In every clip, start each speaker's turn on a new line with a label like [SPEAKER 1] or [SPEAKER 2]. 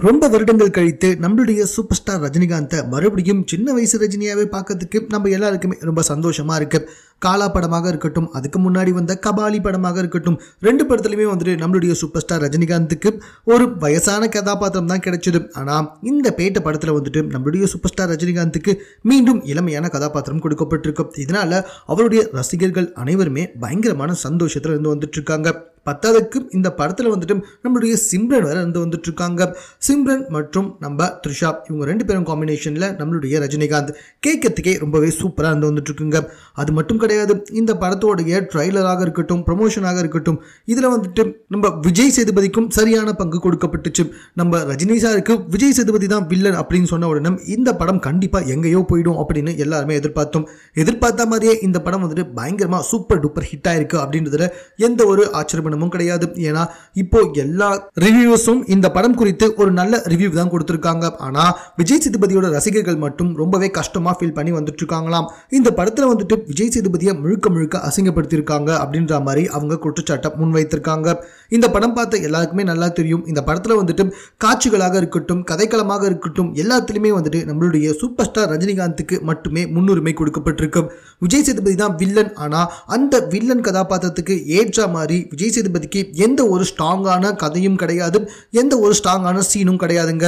[SPEAKER 1] ரொம்ப வருடங்கள் கழித்து நம்மளுடைய சூப்பர் ஸ்டார் ரஜினிகாந்தை மறுபடியும் சின்ன வயசு ரஜினியாவே பார்க்கறதுக்கு நம்ம எல்லாருக்குமே ரொம்ப சந்தோஷமா இருக்கு. காலா படமாக இருக்கட்டும் அதுக்கு முன்னாடி வந்த கபாலி படமாக இருக்கட்டும் ரெண்டு படத்துலையுமே வந்துட்டு நம்மளுடைய சூப்பர் ஸ்டார் ரஜினிகாந்துக்கு ஒரு வயசான கதாபாத்திரம் தான் கிடைச்சது. ஆனால் இந்த பேட்ட படத்தில் வந்துட்டு நம்மளுடைய சூப்பர் ஸ்டார் ரஜினிகாந்துக்கு மீண்டும் இளமையான கதாபாத்திரம் கொடுக்கப்பட்டிருக்கும். இதனால் அவருடைய ரசிகர்கள் அனைவருமே பயங்கரமான சந்தோஷத்தில் இருந்து வந்துட்டுருக்காங்க. பத்தாவதுக்கு இந்த படத்தில் வந்துட்டு நம்மளுடைய சிம்ரன் வேறு இருந்து வந்துட்டு இருக்காங்க சிம்ரன் மற்றும் நம்ம த்ரிஷா இவங்க ரெண்டு பேரும் காம்பினேஷனில் நம்மளுடைய ரஜினிகாந்த் கேட்கறதுக்கே ரொம்பவே சூப்பராக இருந்து வந்துட்டு இருக்குங்க அது மட்டும் கிடையாது. இந்த படத்தோடைய ட்ரைலராக இருக்கட்டும் ப்ரொமோஷனாக இருக்கட்டும் இதில் வந்துட்டு நம்ம விஜய் சேதுபதிக்கும் சரியான பங்கு கொடுக்கப்பட்டுச்சு. நம்ம ரஜினி சாருக்கு விஜய் சேதுபதி தான் வில்லன் அப்படின்னு சொன்ன உடனே இந்த படம் கண்டிப்பாக எங்கேயோ போயிடும் அப்படின்னு எல்லாருமே எதிர்பார்த்தோம். எதிர்பார்த்த மாதிரியே இந்த படம் வந்துட்டு பயங்கரமாக சூப்பர் டூப்பர் ஹிட் ஆயிருக்கு அப்படின்றதுல எந்த ஒரு ஆச்சரியப்படமும் கிடையாது. ஏன்னா இப்போ எல்லா ரிவ்யூஸும் இந்த படம் குறித்து ஒரு நல்ல ரிவ்யூ தான் கொடுத்துருக்காங்க. ஆனால் விஜய் சேதுபதியோட ரசிகர்கள் மட்டும் ரொம்பவே கஷ்டமாக ஃபீல் பண்ணி வந்துட்டு இருக்காங்களாம். இந்த படத்தில் வந்துட்டு விஜய் சேதுபதி சேதுபதியை முழுக்க முழுக்க அசிங்கப்படுத்தியிருக்காங்க அப்படின்ற மாதிரி அவங்க குற்றச்சாட்டை முன்வைத்திருக்காங்க. இந்த படம் பார்த்த எல்லாருக்குமே நல்லா தெரியும். இந்த படத்தில் வந்துட்டு காட்சிகளாக இருக்கட்டும் கதைக்களமாக இருக்கட்டும் எல்லாத்துலேயுமே வந்துட்டு நம்மளுடைய சூப்பர் ஸ்டார் ரஜினிகாந்துக்கு மட்டுமே முன்னுரிமை கொடுக்கப்பட்டிருக்கு. விஜய் சேதுபதி தான் வில்லன். ஆனால் அந்த வில்லன் கதாபாத்திரத்துக்கு ஏற்ற மாதிரி விஜய் சேதுபதிக்கு எந்த ஒரு ஸ்ட்ராங்கான கதையும் கிடையாது. எந்த ஒரு ஸ்ட்ராங்கான சீனும் கிடையாதுங்க.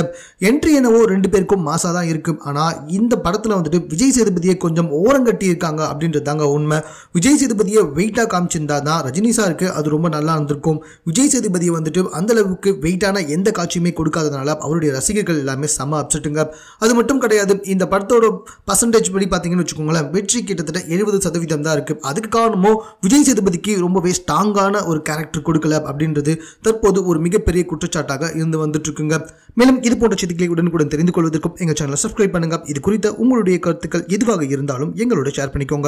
[SPEAKER 1] என்ட்ரி என்னவோ ரெண்டு பேருக்கும் மாசாக தான் இருக்கும். ஆனால் இந்த படத்தில் வந்துட்டு விஜய் சேதுபதியை கொஞ்சம் ஓரங்கட்டி இருக்காங்க அப்படின்றது தாங்க உண்மை. விஜய் சேதுபதியை வெயிட்டாக காமிச்சிருந்தா தான் ரஜினி சாருக்கு அது ரொம்ப நல்லா இருந்திருக்கும். விஜய் சேதுபதியை வந்துட்டு அந்தளவுக்கு வெயிட்டான எந்த காட்சியுமே கொடுக்காதனால அவருடைய ரசிகர்கள் எல்லாமே செம அப்செட்டுங்க அது மட்டும் கிடையாது இந்த படத்தோட பர்சன்டேஜ் படி பார்த்தீங்கன்னு வச்சுக்கோங்களேன் வெற்றி கிட்டத்தட்ட எழுபது சதவீதம் தான் இருக்குது அதுக்கு காரணமோ விஜய் சேதுபதிக்கு ரொம்பவே ஸ்ட்ராங்கான ஒரு கேரக்டர் கொடுக்கல அப்படின்றது தற்போது ஒரு மிகப்பெரிய குற்றச்சாட்டாக இருந்து வந்துட்டு இருக்குங்க மேலும் இது போன்ற செய்திகளை உடனுக்குடன் தெரிந்து கொள்வதற்கும் எங்கள் சேனலை சப்ஸ்கிரைப் பண்ணுங்க. இது குறித்த உங்களுடைய கருத்துக்கள் எதுவாக இருந்தாலும் எங்களோட ஷேர் பண்ணிக்கோங்க.